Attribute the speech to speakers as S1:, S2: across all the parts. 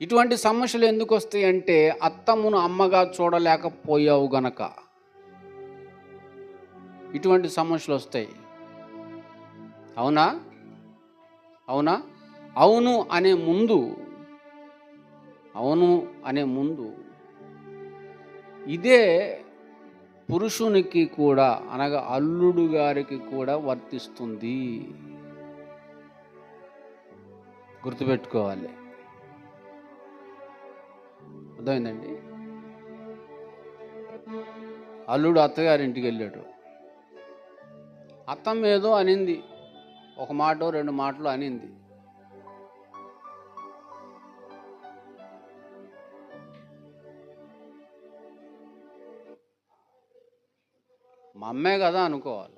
S1: ఇటువంటి సమస్యలు ఎందుకు వస్తాయి అంటే అత్తమ్మును అమ్మగా చూడలేకపోయావు గనక. ఇటువంటి సమస్యలు వస్తాయి. అవునా? అవునా? అవును అనే ముందు అవును అనే ముందు ఇదే పురుషునికి కూడా అనగా అల్లుడు గారికి కూడా వర్తిస్తుంది. గుర్తుపెట్టుకోవాలి. అర్థమైందండి? అల్లుడు అత్తగారింటికి వెళ్ళాడు. అత్తమ్మ ఏదో అనింది. ఒక మాట రెండు మాటలు అనింది. మా అమ్మే కదా అనుకోవాలి.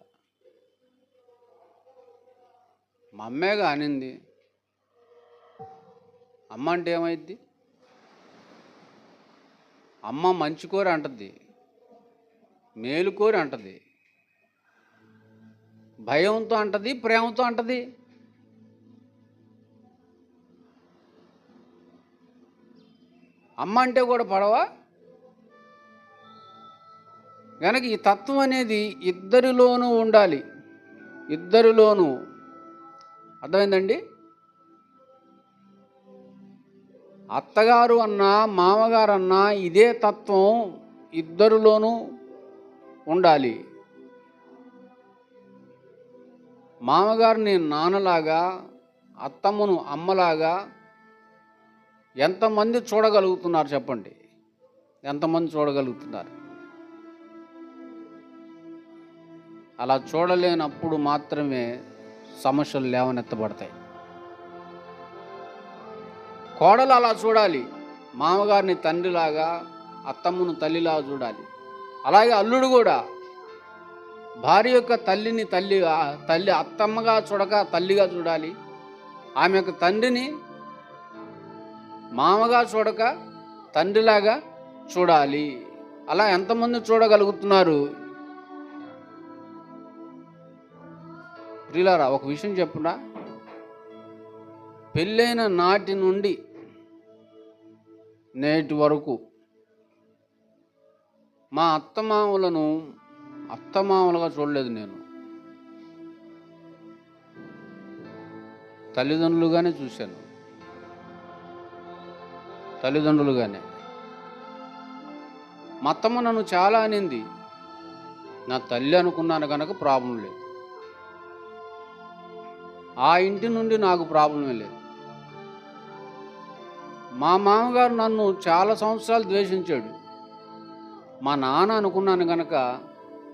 S1: మా అమ్మేగా అనింది. అమ్మ అంటే ఏమైద్ది అమ్మ మంచి కోరి అంటది మేలు కోరి అంటది భయంతో అంటది ప్రేమతో అంటది అమ్మ అంటే కూడా పడవా? కనుక ఈ తత్వం అనేది ఇద్దరిలోనూ ఉండాలి. ఇద్దరిలోనూ. అర్థమైందండి? అత్తగారు అన్నా మామగారు అన్నా ఇదే తత్వం ఇద్దరిలోనూ ఉండాలి. మామగారిని నాన్నలాగా అత్తమ్మను అమ్మలాగా ఎంతమంది చూడగలుగుతున్నారు చెప్పండి? ఎంతమంది చూడగలుగుతున్నారు? అలా చూడలేనప్పుడు మాత్రమే సమస్యలు లేవనెత్తబడతాయి. కోడలు అలా చూడాలి. మామగారిని తండ్రిలాగా అత్తమ్మను తల్లిలాగా చూడాలి. అలాగే అల్లుడు కూడా. భార్య యొక్క తల్లిని తల్లి తల్లి అత్తమ్మగా చూడక తల్లిగా చూడాలి. ఆమె యొక్క తండ్రిని మామగా చూడక తండ్రిలాగా చూడాలి. అలా ఎంతమంది చూడగలుగుతున్నారు? ప్రిలారా ఒక విషయం చెప్పునా? పెళ్ళైన నాటి నుండి నేటి వరకు మా అత్తమామలను అత్తమామలుగా చూడలేదు నేను. తల్లిదండ్రులుగానే చూశాను. తల్లిదండ్రులుగానే. మా అత్తమ్మ నన్ను చాలా అనింది. నా తల్లి అనుకున్నాను కనుక ప్రాబ్లం లేదు. ఆ ఇంటి నుండి నాకు ప్రాబ్లమే లేదు. మా మామగారు నన్ను చాలా సంవత్సరాలు ద్వేషించాడు. మా నాన్న అనుకున్నాను కనుక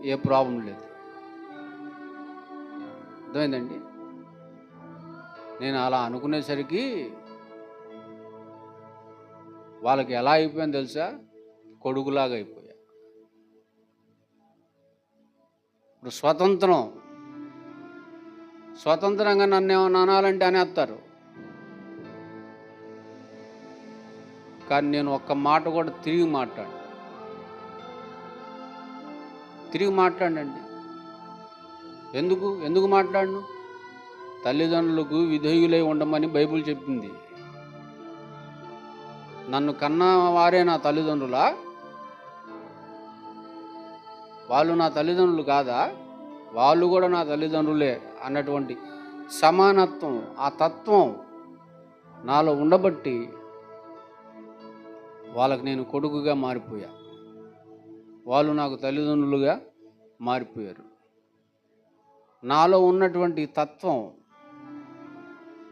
S1: ఏ ప్రాబ్లం లేదు. అర్థమైందండి? నేను అలా అనుకునేసరికి వాళ్ళకి ఎలా అయిపోయింది తెలుసా? కొడుకులాగా అయిపోయా. ఇప్పుడు స్వతంత్రం. స్వతంత్రంగా నన్ను ఏమన్నా అనాలంటే అనేస్తారు కానీ నేను ఒక్క మాట కూడా తిరిగి మాట్లాడు తిరిగి మాట్లాడండి. ఎందుకు? ఎందుకు మాట్లాడను? తల్లిదండ్రులకు విధేయులై ఉండమని బైబిల్ చెప్పింది. నన్ను కన్న వారే నా తల్లిదండ్రులా? వాళ్ళు నా తల్లిదండ్రులు కాదా? వాళ్ళు కూడా నా తల్లిదండ్రులే అన్నటువంటి సమానత్వం ఆ తత్వం నాలో ఉండబట్టి వాళ్ళకి నేను కొడుకుగా మారిపోయా. వాళ్ళు నాకు తల్లిదండ్రులుగా మారిపోయారు. నాలో ఉన్నటువంటి తత్వం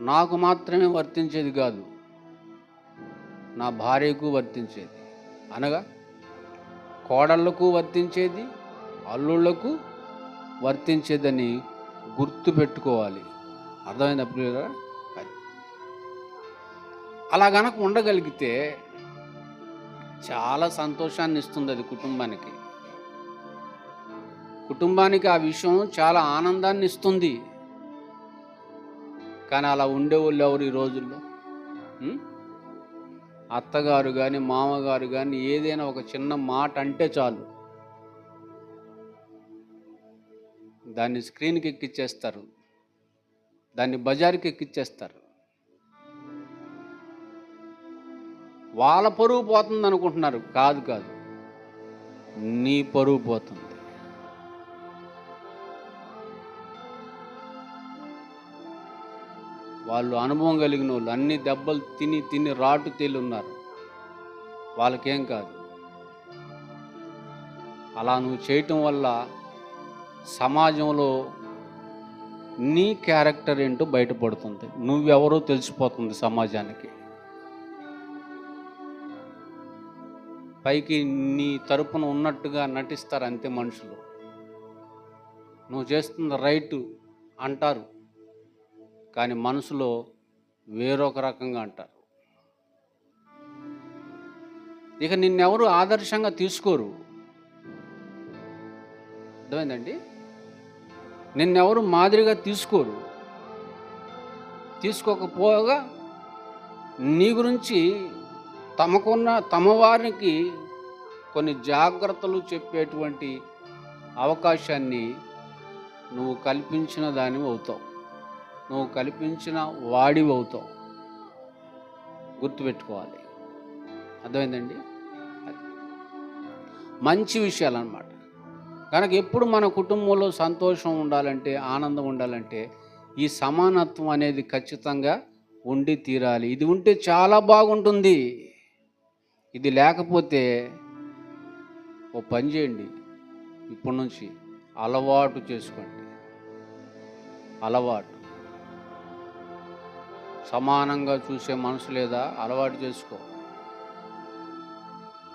S1: నాకు మాత్రమే వర్తించేది కాదు. నా భార్యకు వర్తించేది. అనగా కోడళ్ళకు వర్తించేది అల్లుళ్ళకు వర్తించేదని గుర్తు పెట్టుకోవాలి. అర్థమైనప్పుడు అప్పుడు అలా ఉండగలిగితే చాలా సంతోషాన్ని ఇస్తుంది అది కుటుంబానికి. కుటుంబానికి ఆ విషయం చాలా ఆనందాన్ని ఇస్తుంది కానీ అలా ఉండేవాళ్ళు ఎవరు ఈ రోజుల్లో? అత్తగారు కానీ మామగారు కానీ ఏదైనా ఒక చిన్న మాట అంటే చాలు. దాన్ని స్క్రీన్కి ఎక్కిచ్చేస్తారు. దాన్ని బజార్కి ఎక్కిచ్చేస్తారు. వాళ్ళ పరువు పోతుంది అనుకుంటున్నారు. కాదు కాదు. నీ పరువు పోతుంది. వాళ్ళు అనుభవం కలిగిన వాళ్ళు అన్ని దెబ్బలు తిని తిని రాటు తేలి ఉన్నారు. వాళ్ళకేం కాదు. అలా నువ్వు చేయటం వల్ల సమాజంలో నీ క్యారెక్టర్ ఏంటో బయటపడుతుంది. నువ్వెవరో తెలిసిపోతుంది సమాజానికి. పైకి నీ తరపున ఉన్నట్టుగా నటిస్తారు అంతే మనుషులు. నువ్వు చేస్తున్న రైట్ అంటారు. కానీ మనసులో వేరొక రకంగా అంటారు. ఇక నిన్నెవరు ఆదర్శంగా తీసుకోరు. అర్థమైందండి? నిన్నెవరు మాదిరిగా తీసుకోరు. తీసుకోకపోగా నీ గురించి తమకున్న తమ వారికి కొన్ని జాగ్రత్తలు చెప్పేటువంటి అవకాశాన్ని నువ్వు కల్పించిన దానివి అవుతావు. నువ్వు కల్పించిన వాడివి అవుతావు. గుర్తుపెట్టుకోవాలి. అర్థమైందండి? మంచి విషయాలు అన్నమాట కనుక ఎప్పుడు మన కుటుంబంలో సంతోషం ఉండాలంటే ఆనందం ఉండాలంటే ఈ సమానత్వం అనేది ఖచ్చితంగా ఉండి తీరాలి. ఇది ఉంటే చాలా బాగుంటుంది. ఇది లేకపోతే ఓ పని చేయండి. ఇప్పటి నుంచి అలవాటు చేసుకోండి. అలవాటు. సమానంగా చూసే మనసు లేదా అలవాటు చేసుకో.